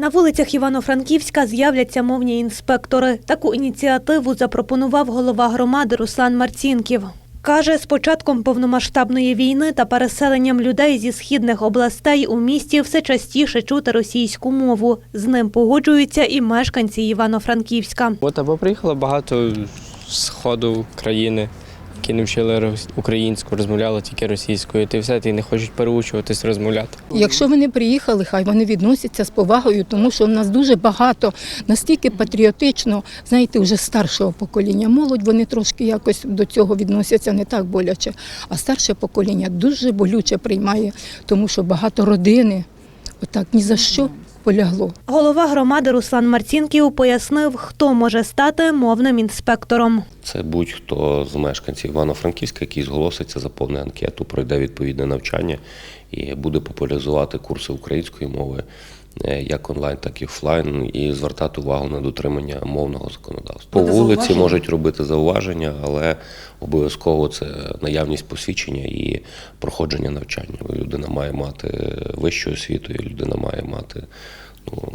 На вулицях Івано-Франківська з'являться мовні інспектори. Таку ініціативу запропонував голова громади Руслан Марцінків. Каже, з початком повномасштабної війни та переселенням людей зі східних областей у місті все частіше чути російську мову. З ним погоджуються і мешканці Івано-Франківська. От приїхало багато сходу країни, які не вчили українську, розмовляли тільки російською. Ти все, ти не хочуть переучуватись, розмовляти. Якщо вони приїхали, хай вони відносяться з повагою, тому що в нас дуже багато настільки патріотично, знаєте, вже старшого покоління. Молодь вони трошки якось до цього відносяться не так боляче. А старше покоління дуже болюче приймає, тому що багато родини отак ні за що полягло. Голова громади Руслан Марцінків пояснив, хто може стати мовним інспектором. Це будь-хто з мешканців Івано-Франківська, який зголоситься, заповнить анкету, пройде відповідне навчання і буде популяризувати курси української мови як онлайн, так і офлайн, і звертати увагу на дотримання мовного законодавства. По вулиці можуть робити зауваження, але обов'язково це наявність посвідчення і проходження навчання. Людина має мати вищу освіту, і людина має мати ну,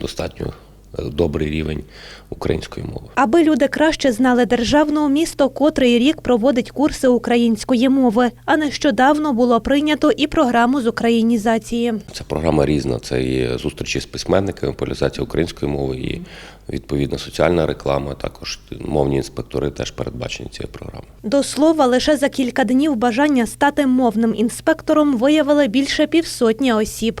достатньо е, добрий рівень української мови. Аби люди краще знали державну, місто котрий рік проводить курси української мови. А нещодавно було прийнято і програму з українізації. Ця програма різна. Це і зустрічі з письменниками, популяризація української мови, і відповідна соціальна реклама. Також мовні інспектори теж передбачені цією програмою. До слова, лише за кілька днів бажання стати мовним інспектором виявили більше півсотні осіб.